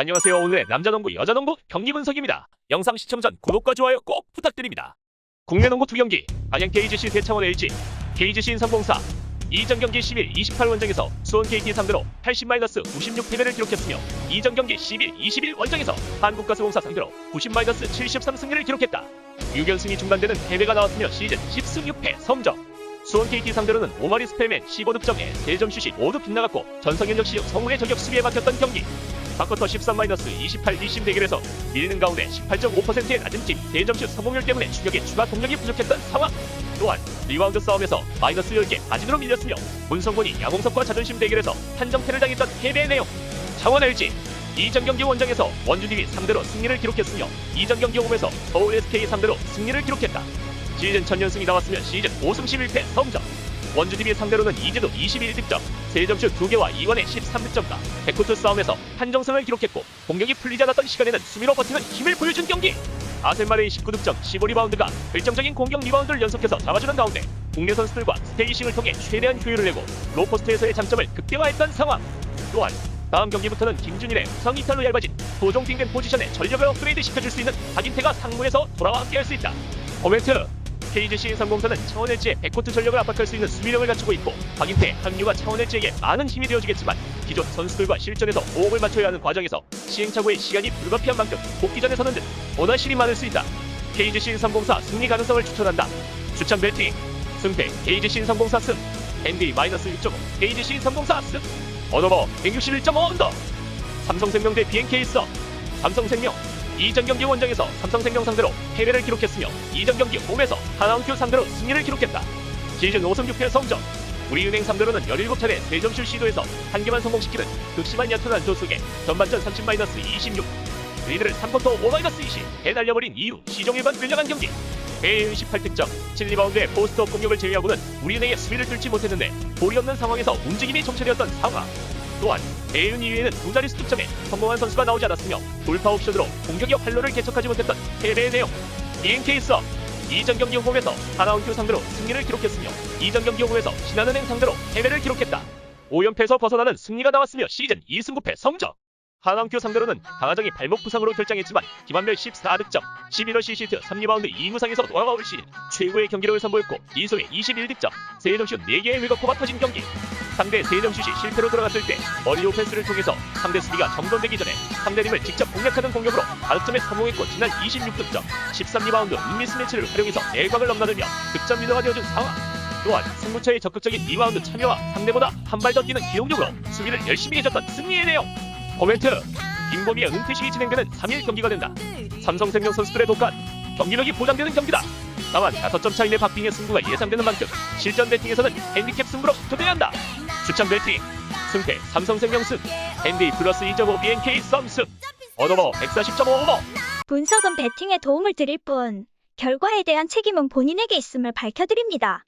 안녕하세요. 오늘의 남자농구, 여자농구 경기 분석입니다. 영상 시청 전 구독과 좋아요 꼭 부탁드립니다. 국내 농구 두 경기, 안양 KGC 대창원 LG, KGC 인삼공사, 이전 경기 11, 28 원정에서 수원 KT 상대로 80-96 패배를 기록했으며 이전 경기 11, 21 원정에서 한국가스공사 상대로 90-73 승리를 기록했다. 6연승이 중단되는 패배가 나왔으며 시즌 10승 6패 성적. 수원 KT 상대로는 오마리 스펠맨 15득점에 3점 슛이 모두 빗나갔고 전성현 역시 성우의 저격 수비에 막혔던 경기. 바커터 13-28 리심 대결에서 밀리는 가운데 18.5%의 낮은 팀 3점슛 성공률 때문에 추격에 추가 동력이 부족했던 상황. 또한 리바운드 싸움에서 마이너스 10개 마진으로 밀렸으며 문성곤이 양홍석과 자존심 대결에서 한정패를 당했던 패배의 내용. 창원 LG 이전 경기 원정에서 원주팀이 3대로 승리를 기록했으며 이전 경기 홈에서 서울 SK 3대로 승리를 기록했다. 시즌 천연승이 나왔으며 시즌 5승 11패 성적. 원주팀의 상대로는 이제도 21득점, 3점슛 2개와 이원의 13득점과 백코트 싸움에서 한정승을 기록했고 공격이 풀리지 않았던 시간에는 수비로 버티는 힘을 보여준 경기. 아셀마레의 19득점, 15리바운드가 결정적인 공격 리바운드를 연속해서 잡아주는 가운데 국내 선수들과 스테이싱을 통해 최대한 효율을 내고 로포스트에서의 장점을 극대화했던 상황. 또한 다음 경기부터는 김준일의 부상 이탈로 얇아진 도종 빙된 포지션에 전력을 업그레이드 시켜줄 수 있는 박인태가 상무에서 돌아와 함께할 수 있다. 코멘트 KGC 인삼공사는 차원일지의 백코트 전력을 압박할 수 있는 수비력을 갖추고 있고 박인태, 합류가 차원일지에게 많은 힘이 되어주겠지만 기존 선수들과 실전에서 호흡을 맞춰야 하는 과정에서 시행착오의 시간이 불가피한 만큼 복귀전에 서는 듯 원하실이 많을 수 있다. KGC 인삼공사 승리 가능성을 추천한다. 추천 배팅 승패 KGC 인삼공사 승 NBA 마이너스 6.5 KGC 인삼공사 승 언어버 161.5 언더 삼성생명 대 BNK 써 삼성생명 이전 경기 원정에서 삼성생명 상대로 패배를 기록했으며 이전 경기 홈에서 하나원큐 상대로 승리를 기록했다. 시즌 5승 6패 성적. 우리은행 상대로는 17차례 3점슛 시도에서 한 개만 성공시키는 극심한 야투난 조속에 전반전 30-26 리드를 3쿼터 5-20 해날려버린 이후 시종 일반 끌려간 경기. 배은 18득점 7리바운드의 포스트업 공격을 제외하고는 우리은행의 수비를 뚫지 못했는데 볼이 없는 상황에서 움직임이 정체되었던 상황 또한 배은 이후에는 두 자릿수 득점에 성공한 선수가 나오지 않았으며 돌파 옵션으로 공격의 활로를 개척하지 못했던 패배의 내용. BNK 서 이전 경기 홈에서 하나운큐 상대로 승리를 기록했으며 이전 경기 홈에서 신한은행 상대로 패배를 기록했다. 5연패에서 벗어나는 승리가 나왔으며 시즌 2승 9패 성적 하나운큐 상대로는 강하정이 발목 부상으로 결장했지만 김한별 14득점 11월 시시트 3리바운드 2무상에서 돌아올 시즌 최고의 경기력을 선보였고 이소의 21득점 3점슛 4개의 외곽포가 터진 경기. 상대 3점슛이 실패로 들어갔을 때 머리 오펜스를 통해서 상대 수비가 정돈되기 전에 상대팀을 직접 공략하는 공격으로 다득점에 성공했고 지난 26득점 13리바운드 은미스매치를 활용해서 내곽을 넘나들며 득점 리더가 되어준 상황. 또한 승부처의 적극적인 리바운드 참여와 상대보다 한 발 더 뛰는 기동력으로 수비를 열심히 해줬던 승리의 내용 코멘트. 김범희의 은퇴식이 진행되는 3일 경기가 된다. 삼성생명 선수들의 독한 경기력이 보장되는 경기다. 다만 5점 차 이 내 박빙의 승부가 예상되는 만큼 실전 배팅에서는 핸디캡 승부로 투표해야 한다. 추천 배팅 승패 삼성생명 승 NBA 플러스 2.5 BNK 썸승. 어더버 140.5 오버 분석은 배팅에 도움을 드릴 뿐, 결과에 대한 책임은 본인에게 있음을 밝혀드립니다.